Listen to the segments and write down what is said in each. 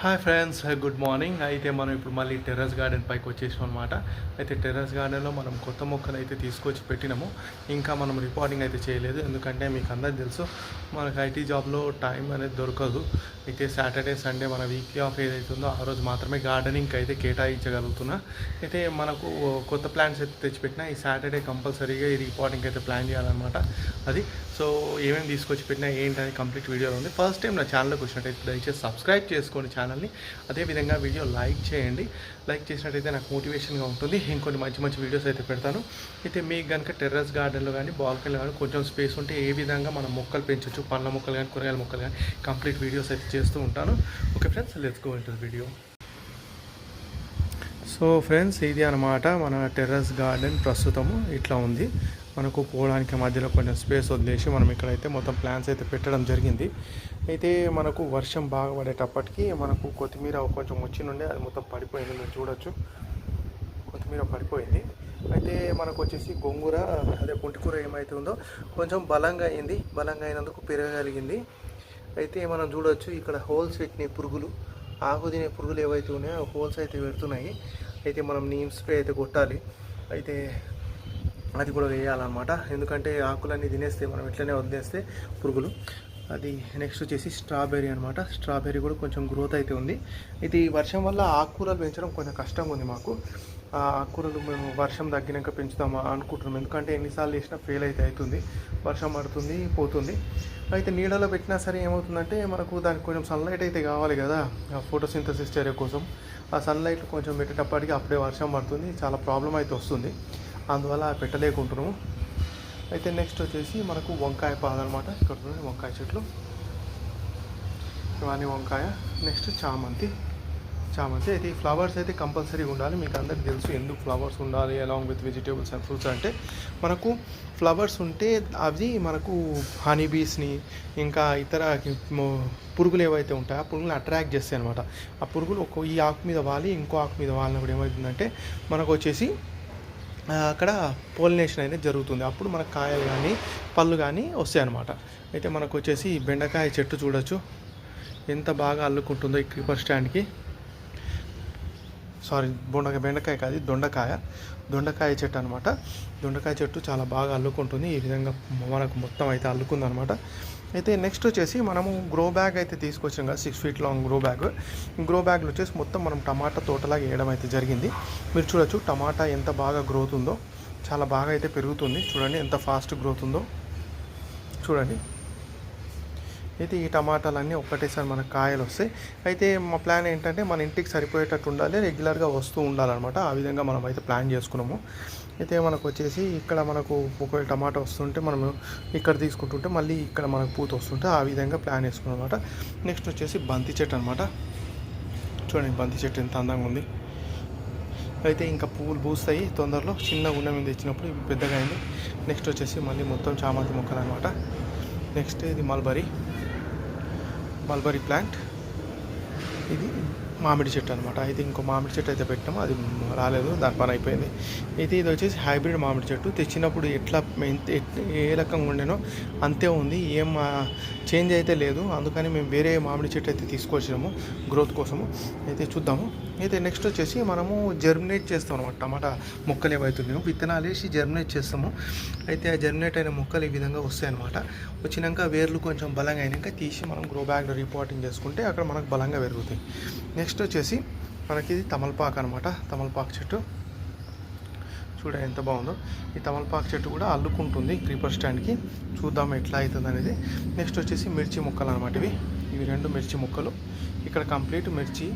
Hi friends good morning అయితే మనం ఇప్పుడు మళ్ళీ టెర్రస్ గార్డెన్ పైకి వచ్చేసాం అనమాట అయితే టెర్రస్ గార్డెన్లో మనం కొత్త మొక్కలు అయితే తీసుకొచ్చి పెట్టినాము. ఇంకా మనం రిపోర్టింగ్ అయితే చేయలేదు. ఎందుకంటే మీకు అందరికీ తెలుసు మనకు ఐటీ జాబ్లో టైం అనేది దొరకదు. అయితే సాటర్డే సండే మన వీక్లీ ఆఫ్ ఏదైతే ఉందో ఆ రోజు మాత్రమే గార్డెనింగ్కి అయితే కేటాయించగలుగుతున్నా. అయితే మనకు కొత్త ప్లాన్స్ అయితే తెచ్చిపెట్టినా ఈ సాటర్డే కంపల్సరీగా ఈ రిపోర్టింగ్ అయితే ప్లాన్ చేయాలన్నమాట. అది సో ఏమేమి తీసుకొచ్చి పెట్టినా ఏంటని కంప్లీట్ వీడియోలో ఉంది. ఫస్ట్ టైం నా ఛానల్కి వచ్చినట్టయితే దయచేసి సబ్స్క్రైబ్ చేసుకోండి. ఛానల్ని అదేవిధంగా వీడియో లైక్ చేయండి. లైక్ చేసినట్టయితే నాకు మోటివేషన్గా ఉంటుంది. ఇంకొన్ని మంచి మంచి వీడియోస్ అయితే పెడతాను. అయితే మీకు కనుక టెర్రస్ గార్డెన్లో కానీ బాల్కనీలో కానీ కొంచెం స్పేస్ ఉంటే ఏ విధంగా మనం మొక్కలు పెంచవచ్చు పండ్ల మొక్కలు కానీ కూరగాయల మొక్కలు కానీ కంప్లీట్ వీడియోస్ అయితే చేస్తూ ఉంటాను. Okay friends let's go into video so friends ఇది అనమాట మన టెర్రస్ గార్డెన్ ప్రస్తుతము. ఇట్లా ఉంది. మనకు పోవడానికి మధ్యలో కొంచెం స్పేస్ వదిలేసి మనం ఇక్కడైతే మొత్తం ప్లాన్స్ అయితే పెట్టడం జరిగింది. అయితే మనకు వర్షం బాగా పడేటప్పటికి మనకు కొత్తిమీర కొంచెం వచ్చి నుండి అది మొత్తం పడిపోయింది. మీరు చూడొచ్చు. కొత్తిమీర పడిపోయింది. అయితే మనకు వచ్చేసి గొంగూర అదే పుంటికూర ఏమైతే ఉందో కొంచెం బలంగా అయింది. బలంగా అయినందుకు పెరగగలిగింది అయితే మనం చూడవచ్చు ఇక్కడ హోల్స్ పెట్టినాయి పురుగులు ఆకు తినే పురుగులు ఏవైతే ఉన్నాయో హోల్స్ అయితే పెడుతున్నాయి. అయితే మనం నీమ్ స్ప్రే అయితే కొట్టాలి. అయితే అది కూడా వేయాలన్నమాట. ఎందుకంటే ఆకులన్నీ తినేస్తే మనం ఎట్లనే వదిలేస్తే పురుగులు. అది నెక్స్ట్ వచ్చేసి స్ట్రాబెర్రీ అనమాట స్ట్రాబెర్రీ కూడా కొంచెం గ్రోత్ అయితే ఉంది. ఇది వర్షం వల్ల ఆకుకూరలు పెంచడం కొంచెం కష్టంగా ఉంది మాకు. ఆ ఆకుకూరలు మేము వర్షం తగ్గినాక పెంచుదామా అనుకుంటున్నాం. ఎందుకంటే ఎన్నిసార్లు వేసినా ఫెయిల్ అయితే అవుతుంది. వర్షం పడుతుంది పోతుంది. అయితే నీడలో పెట్టినా సరే ఏమవుతుందంటే మనకు దానికి కొంచెం సన్లైట్ అయితే కావాలి కదా. ఫోటోసింథసిస్ చర్య కోసం. ఆ సన్లైట్ కొంచెం పెట్టేటప్పటికి అప్పుడే వర్షం పడుతుంది. చాలా ప్రాబ్లం అయితే వస్తుంది. అందువల్ల పెట్టలేకుంటున్నాము. అయితే నెక్స్ట్ వచ్చేసి మనకు వంకాయ పాదు అనమాట ఇక్కడ వంకాయ చెట్లు. ఇవన్నీ వంకాయ. నెక్స్ట్ చామంతి. చామంతి అయితే ఈ ఫ్లవర్స్ అయితే కంపల్సరీ ఉండాలి. మీకు అందరికి తెలుసు ఎందుకు ఫ్లవర్స్ ఉండాలి along with vegetables and fruits అంటే మనకు ఫ్లవర్స్ ఉంటే అవి మనకు హనీ బీస్ని ఇంకా ఇతర పురుగులు ఏవైతే ఉంటాయో ఆ పురుగులు అట్రాక్ట్ చేస్తాయి అనమాట ఆ పురుగులు ఒక ఈ ఆకు మీద వాలి ఇంకో ఆకు మీద వాలినప్పుడు ఏమవుతుందంటే మనకు వచ్చేసి అక్కడ పోలినేషన్ అనేది జరుగుతుంది. అప్పుడు మనకు కాయలు కానీ పళ్ళు కానీ వస్తాయి అన్నమాట అయితే మనకు వచ్చేసి బెండకాయ చెట్టు చూడొచ్చు. ఎంత బాగా అల్లుకుంటుందో ఈ క్రీపర్ స్టాండ్కి సారీ బొండకాయ బెండకాయ కాదు దొండకాయ. దొండకాయ చెట్టు అనమాట దొండకాయ చెట్టు చాలా బాగా అల్లుకుంటుంది. ఈ విధంగా మనకు మొత్తం అయితే అల్లుకుంది అనమాట అయితే నెక్స్ట్ వచ్చేసి మనము గ్రో బ్యాగ్ అయితే తీసుకొచ్చాం కదా six feet long grow bag grow బ్యాగ్లో వచ్చేసి మొత్తం మనం టమాటా తోటలాగా వేయడం అయితే జరిగింది. మీరు చూడొచ్చు టమాటా ఎంత బాగా గ్రోత్ ఉందో చాలా బాగా అయితే పెరుగుతుంది. చూడండి ఎంత ఫాస్ట్ గ్రోత్ ఉందో. చూడండి. అయితే ఈ టమాటాలన్నీ ఒక్కటేసారి మనకు కాయలు వస్తాయి. అయితే మా ప్లాన్ ఏంటంటే మన ఇంటికి సరిపోయేటట్టు ఉండాలి రెగ్యులర్గా వస్తూ ఉండాలన్నమాట. ఆ విధంగా మనం అయితే ప్లాన్ చేసుకున్నాము. అయితే మనకు వచ్చేసి ఇక్కడ మనకు ఒకవేళ టమాటా వస్తుంటే మనము ఇక్కడ తీసుకుంటుంటే మళ్ళీ ఇక్కడ మనకు పూత వస్తుంటే ఆ విధంగా ప్లాన్ వేసుకున్నాం అనమాట నెక్స్ట్ వచ్చేసి బంతి చెట్టు అనమాట చూడండి బంతి చెట్టు ఎంత అందంగా ఉంది. అయితే ఇంకా పువ్వులు పూస్తాయి తొందరలో. చిన్న గుండె మీద ఇచ్చినప్పుడు ఇవి పెద్దగా అయింది. నెక్స్ట్ వచ్చేసి మళ్ళీ మొత్తం చామంతి మొక్కలు అనమాట నెక్స్ట్ ఇది మల్బరీ. Mulberry plant. ఇది మామిడి చెట్టు అనమాట అయితే ఇంకో మామిడి చెట్టు అయితే పెట్టాము. అది రాలేదు. దాని పని అయిపోయింది. అయితే ఇది వచ్చేసి హైబ్రిడ్ మామిడి చెట్టు. తెచ్చినప్పుడు ఎట్లా ఎంత- ఏ రకంగా ఉండేనో అంతే ఉంది. ఏం చేంజ్ అయితే లేదు. అందుకని మేము వేరే మామిడి చెట్టు అయితే తీసుకొచ్చినాము. గ్రోత్ కోసము. అయితే చూద్దాము. అయితే నెక్స్ట్ వచ్చేసి మనము జర్మినేట్ చేస్తాం అనమాట టమాటా మొక్కలు ఏవైతున్నాయో విత్తనాలు వేసి జర్మినేట్ చేస్తాము. అయితే ఆ జర్మినేట్ అయిన మొక్కలు ఈ విధంగా వస్తాయి అనమాట వచ్చినాక వేర్లు కొంచెం బలంగా అయినాక తీసి మనం గ్రో బ్యాగ్లో రిపోర్టింగ్ చేసుకుంటే అక్కడ మనకు బలంగా పెరుగుతాయి. నెక్స్ట్ వచ్చేసి మనకి ఇది తమలపాకు అనమాట తమలపాకు చెట్టు. చూడండి ఎంత బాగుందో. ఈ తమలపాకు చెట్టు కూడా అల్లుకుంటుంది క్రీపర్ స్టాండ్కి చూద్దాం ఎట్లా అవుతుంది అనేది. నెక్స్ట్ వచ్చేసి మిర్చి మొక్కలు అనమాట ఇవి. ఇవి రెండు మిర్చి మొక్కలు. ఇక్కడ కంప్లీట్ మిర్చి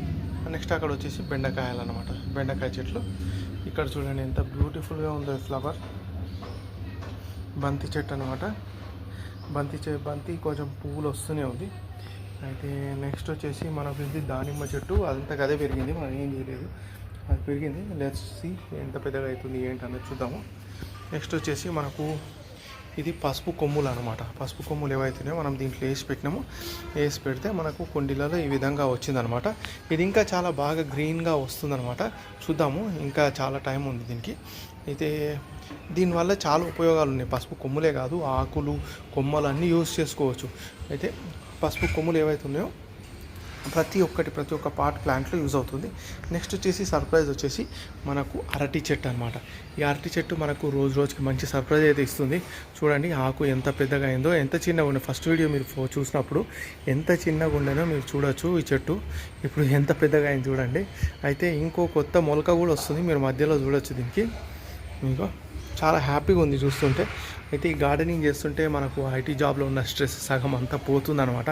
నెక్స్ట్ అక్కడ వచ్చేసి బెండకాయలు అనమాట బెండకాయ చెట్లు. ఇక్కడ చూడండి ఎంత బ్యూటిఫుల్గా ఉందో ఫ్లవర్ బంతి చెట్టు అనమాట బంతి చె బంతి కొంచెం పువ్వులు వస్తూనే ఉంది. అయితే నెక్స్ట్ వచ్చేసి మనకు ఇది దానిమ్మ చెట్టు. అదంతా అదే పెరిగింది. మనం ఏం చేయలేదు. అది పెరిగింది. లెట్స్ సి ఎంత పెద్దగా అవుతుంది ఏంటనేది చూద్దాము. నెక్స్ట్ వచ్చేసి మనకు ఇది పసుపు కొమ్ములు అనమాట పసుపు కొమ్ములు ఏవైతున్నాయో మనం దీంట్లో వేసి పెట్టినాము వేసి పెడితే మనకు కుండీలలో ఈ విధంగా వచ్చిందనమాట ఇది ఇంకా చాలా బాగా గ్రీన్గా వస్తుందనమాట చూద్దాము ఇంకా చాలా టైం ఉంది దీనికి. అయితే దీనివల్ల చాలా ఉపయోగాలు ఉన్నాయి. పసుపు కొమ్ములే కాదు ఆకులు కొమ్మలు అన్నీ యూజ్ చేసుకోవచ్చు. అయితే పసుపు కొమ్ములు ఏవైతే ఉన్నాయో ప్రతి ఒక్కటి ప్రతి ఒక్క పార్ట్ ప్లాంట్లో యూజ్ అవుతుంది. నెక్స్ట్ వచ్చేసి సర్ప్రైజ్ వచ్చేసి మనకు అరటి చెట్టు అనమాట ఈ అరటి చెట్టు మనకు రోజు రోజుకి మంచి సర్ప్రైజ్ అయితే ఇస్తుంది. చూడండి ఆకు ఎంత పెద్దగా అయిందో ఎంత చిన్నగా ఉండే ఫస్ట్ వీడియో మీరు చూసినప్పుడు ఎంత చిన్నగా ఉండేనో మీరు చూడొచ్చు ఈ చెట్టు. ఇప్పుడు ఎంత పెద్దగా అయింది చూడండి. అయితే ఇంకో కొత్త మొలక కూడా వస్తుంది. మీరు మధ్యలో చూడొచ్చు దీనికి. ఇంకా చాలా హ్యాపీగా ఉంది చూస్తుంటే. అయితే ఈ గార్డెనింగ్ చేస్తుంటే మనకు ఐటీ జాబ్లో ఉన్న స్ట్రెస్ సగం అంతా పోతుందనమాట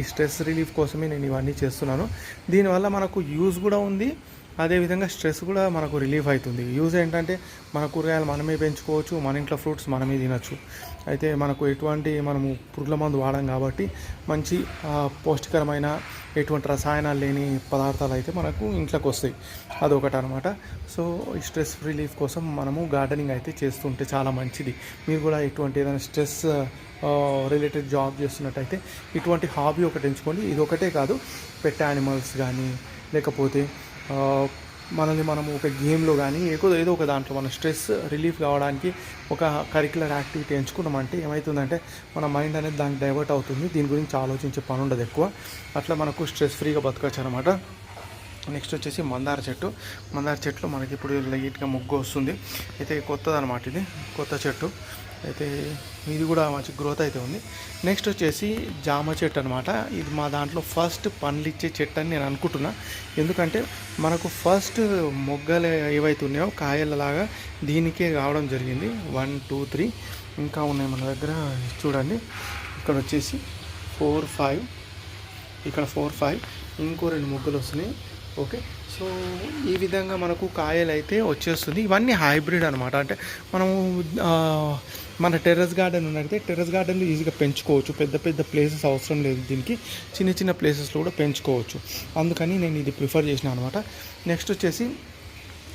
ఈ స్ట్రెస్ రిలీఫ్ కోసమే నేను ఇవన్నీ చేస్తున్నాను. దీనివల్ల మనకు యూజ్ కూడా ఉంది. అదేవిధంగా స్ట్రెస్ కూడా మనకు రిలీఫ్ అవుతుంది యూజ్ ఏంటంటే మన కూరగాయలు మనమే పెంచుకోవచ్చు మన ఇంట్లో ఫ్రూట్స్ మనమే తినచ్చు. అయితే మనకు ఎటువంటి మనము పురుగుల మందు వాడం కాబట్టి మంచి పౌష్టికరమైన ఎటువంటి రసాయనాలు లేని పదార్థాలు అయితే మనకు ఇంట్లోకి వస్తాయి. అదొకటి అనమాట సో ఈ స్ట్రెస్ రిలీఫ్ కోసం మనము గార్డెనింగ్ అయితే చేస్తుంటే చాలా మంచిది. మీరు కూడా ఎటువంటి ఏదైనా స్ట్రెస్ రిలేటెడ్ జాబ్ చేస్తున్నట్టయితే ఇటువంటి హాబీ ఒకటి ఎంచుకోండి. ఇది ఒకటే కాదు పెట్ యానిమల్స్ కానీ లేకపోతే మనల్ని మనం ఒక గేమ్లో కానీ ఏదో ఏదో ఒక దాంట్లో మన స్ట్రెస్ రిలీఫ్ కావడానికి ఒక కరిక్యులర్ యాక్టివిటీ ఎంచుకున్నామంటే ఏమవుతుందంటే మన మైండ్ అనేది దానికి డైవర్ట్ అవుతుంది. దీని గురించి ఆలోచించే పని ఉండదు ఎక్కువ. అట్లా మనకు స్ట్రెస్ ఫ్రీగా బతకచ్చు అనమాట నెక్స్ట్ వచ్చేసి మందార చెట్టు. మందార చెట్లు మనకి ఇప్పుడు లైట్గా మొగ్గు వస్తుంది. అయితే కొత్తది అనమాట ఇది. కొత్త చెట్టు. అయితే ఇది కూడా మంచి గ్రోత్ అయితే ఉంది. నెక్స్ట్ వచ్చేసి జామ చెట్టు అనమాట ఇది మా దాంట్లో ఫస్ట్ పండ్లు ఇచ్చే చెట్టు అని నేను అనుకుంటున్నా. ఎందుకంటే మనకు ఫస్ట్ మొగ్గలు ఏవైతే ఉన్నాయో కాయలలాగా దీనికే రావడం జరిగింది. వన్ టూ త్రీ ఇంకా ఉన్నాయి మన దగ్గర. చూడండి. ఇక్కడ వచ్చేసి ఫోర్ ఫైవ్ ఇక్కడ ఫోర్ ఫైవ్ ఇంకో రెండు ముగ్గులు వస్తున్నాయి. ఓకే సో ఈ విధంగా మనకు కాయలు అయితే వచ్చేస్తుంది. ఇవన్నీ హైబ్రిడ్ అనమాట అంటే మనము మన టెర్రస్ గార్డెన్ ఉన్నట్టయితే టెర్రస్ గార్డెన్లో ఈజీగా పెంచుకోవచ్చు. పెద్ద పెద్ద ప్లేసెస్ అవసరం లేదు దీనికి. చిన్న చిన్న ప్లేసెస్లో కూడా పెంచుకోవచ్చు. అందుకని నేను ఇది ప్రిఫర్ చేసిన అనమాట నెక్స్ట్ వచ్చేసి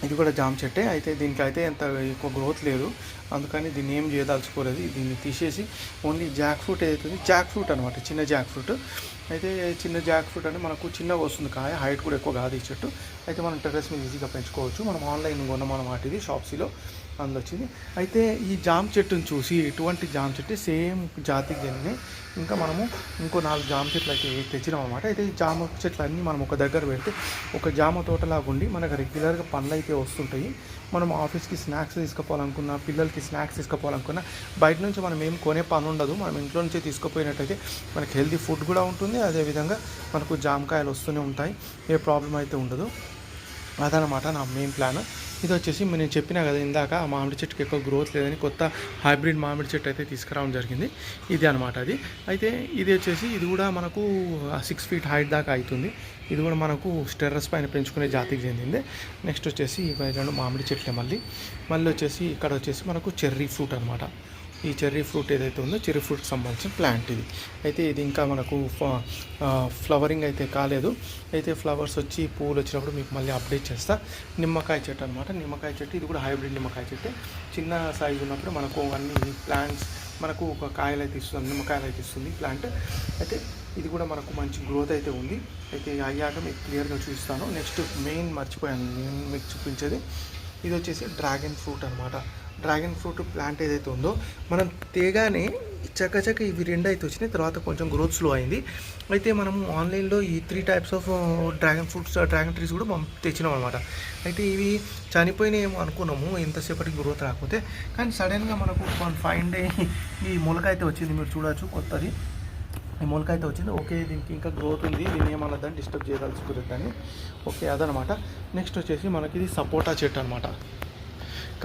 ఇది కూడా జామ్ చెట్టే. అయితే దీనికి అయితే ఎంత ఎక్కువ గ్రోత్ లేదు. అందుకని దీన్ని ఏం చేయదలుచుకోలేదు. దీన్ని తీసేసి ఓన్లీ జాక్ ఫ్రూట్ ఏదైతుంది? జాక్ ఫ్రూట్ అనమాట చిన్న జాక్ ఫ్రూట్ అయితే చిన్న జాక్ ఫ్రూట్ అంటే మనకు చిన్నగా వస్తుంది. కాయ హైట్ కూడా ఎక్కువ కాదు ఈ చెట్టు. అయితే మనం టెర్రస్ మీద ఈజీగా పెంచుకోవచ్చు. మనం ఆన్లైన్ కొన్నాం అనమాట ఇది షాప్సీలో అందులో వచ్చింది అయితే ఈ జామ చెట్టును చూసి ఎటువంటి జామ చెట్టు సేమ్ జాతికి చెందిన ఇంకా మనము ఇంకో నాలుగు జామ చెట్లు అయితే తెచ్చినాం అనమాట అయితే ఈ జామ చెట్లు అన్నీ మనం ఒక దగ్గర పెడితే ఒక జామ తోటలాగా ఉండి మనకు రెగ్యులర్గా పనులు అయితే వస్తుంటాయి. మనం ఆఫీస్కి స్నాక్స్ తీసుకుపోవాలనుకున్నా పిల్లలకి స్నాక్స్ తీసుకుపోవాలనుకున్నా బయట నుంచి మనం ఏం కొనే పని ఉండదు. మనం ఇంట్లో నుంచే తీసుకుపోయినట్టయితే మనకి హెల్తీ ఫుడ్ కూడా ఉంటుంది. అదేవిధంగా మనకు జామకాయలు వస్తూనే ఉంటాయి. ఏ ప్రాబ్లం అయితే ఉండదు. అదనమాట నా మెయిన్ ప్లాన్. ఇది వచ్చేసి నేను చెప్పినా కదా ఇందాక ఆ మామిడి చెట్టుకి ఎక్కువ గ్రోత్ లేదని కొత్త హైబ్రిడ్ మామిడి చెట్టు అయితే తీసుకురావడం జరిగింది. ఇది అనమాట అది. అయితే ఇది వచ్చేసి ఇది కూడా మనకు సిక్స్ ఫీట్ హైట్ దాకా అవుతుంది ఇది కూడా మనకు స్టెర్రస్ పైన పెంచుకునే జాతికి చెందింది. నెక్స్ట్ వచ్చేసి ఇవి రెండు మామిడి చెట్లే మళ్ళీ. మళ్ళీ వచ్చేసి ఇక్కడ వచ్చేసి మనకు చెర్రీ ఫ్రూట్ అనమాట. ఈ చెర్రీ ఫ్రూట్ ఏదైతే ఉందో చెర్రీ ఫ్రూట్కి సంబంధించిన ప్లాంట్ ఇది. అయితే ఇది ఇంకా మనకు ఫ- ఫ్లవరింగ్ అయితే కాలేదు. అయితే ఫ్లవర్స్ వచ్చి పువ్వులు వచ్చినప్పుడు మీకు మళ్ళీ అప్డేట్ చేస్తా. నిమ్మకాయ చెట్టు అనమాట నిమ్మకాయ చెట్టు ఇది కూడా హైబ్రిడ్ నిమ్మకాయ చెట్టు. చిన్న సైజు ఉన్నప్పుడు మనకు అన్ని ప్లాంట్స్ మనకు ఒక కాయలు అయితే ఇస్తుంది నిమ్మకాయలు అయితే ఇస్తుంది ప్లాంట్. అయితే ఇది కూడా మనకు మంచి గ్రోత్ అయితే ఉంది. అయితే అయ్యాక మీకు క్లియర్గా చూపిస్తాను. నెక్స్ట్ మెయిన్ మర్చిపోయాను నేను మీకు చూపించేది. ఇది వచ్చేసి డ్రాగన్ ఫ్రూట్ అనమాట డ్రాగన్ ఫ్రూట్ ప్లాంట్ ఏదైతే ఉందో మనం తేగానే చక్కచక్క ఇవి రెండు అయితే వచ్చినాయి తర్వాత కొంచెం గ్రోత్ స్లో అయింది. అయితే మనము ఆన్లైన్లో ఈ three types of dragon fruits uh, dragon trees కూడా మనం తెచ్చినాం అనమాట అయితే ఇవి చనిపోయినాయేమో అనుకున్నాము ఎంతసేపటికి గ్రోత్ రాకపోతే. కానీ సడన్గా మనకు వన్ ఫైవ్ డే ఈ మొలక అయితే వచ్చింది మీరు చూడొచ్చు కొత్తది. ఈ మొలక అయితే వచ్చింది ఓకే దీనికి ఇంకా గ్రోత్ ఉంది దీన్ని ఏమన్నదని డిస్టర్బ్ చేయదలుచుకోలేదు దాన్ని ఓకే అదనమాట. నెక్స్ట్ వచ్చేసి మనకి ఇది సపోటా చెట్టు అనమాట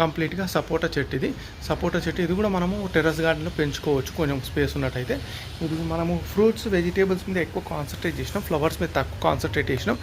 కంప్లీట్గా సపోటా చెట్టు ఇది. సపోటా చెట్టు ఇది కూడా మనము టెర్రస్ గార్డెన్లో పెంచుకోవచ్చు కొంచెం స్పేస్ ఉన్నట్టయితే. ఇది మనము ఫ్రూట్స్ వెజిటేబుల్స్ మీద ఎక్కువ కాన్సన్ట్రేట్ చేసినాం. ఫ్లవర్స్ మీద తక్కువ కాన్సన్ట్రేట్ చేసినాం.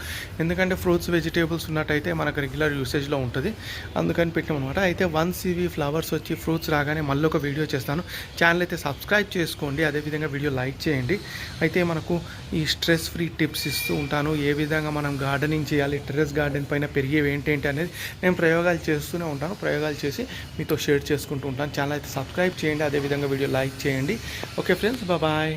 ఎందుకంటే ఫ్రూట్స్ వెజిటేబుల్స్ ఉన్నట్టయితే మనకు రెగ్యులర్ యూసేజ్లో ఉంటుంది. అందుకని పెట్టాం అనమాట అయితే వన్స్ ఇవి ఫ్లవర్స్ వచ్చి ఫ్రూట్స్ రాగానే మళ్ళీ ఒక వీడియో చేస్తాను. ఛానల్ అయితే సబ్స్క్రైబ్ చేసుకోండి. అదేవిధంగా వీడియో లైక్ చేయండి. అయితే మనకు ఈ స్ట్రెస్ ఫ్రీ టిప్స్ ఇస్తూ ఉంటాను. ఏ విధంగా మనం గార్డెనింగ్ చేయాలి టెర్రస్ గార్డెన్ పైన పెరిగేవి ఏంటేంటి అనేది నేను ప్రయోగాలు చేస్తూనే ఉంటాను. ప్రయోగాలు చేసి మీతో షేర్ చేసుకుంటూ ఉంటాను. ఛానల్ అయితే సబ్స్క్రైబ్ చేయండి అదేవిధంగా వీడియో లైక్ చేయండి. Okay friends bye.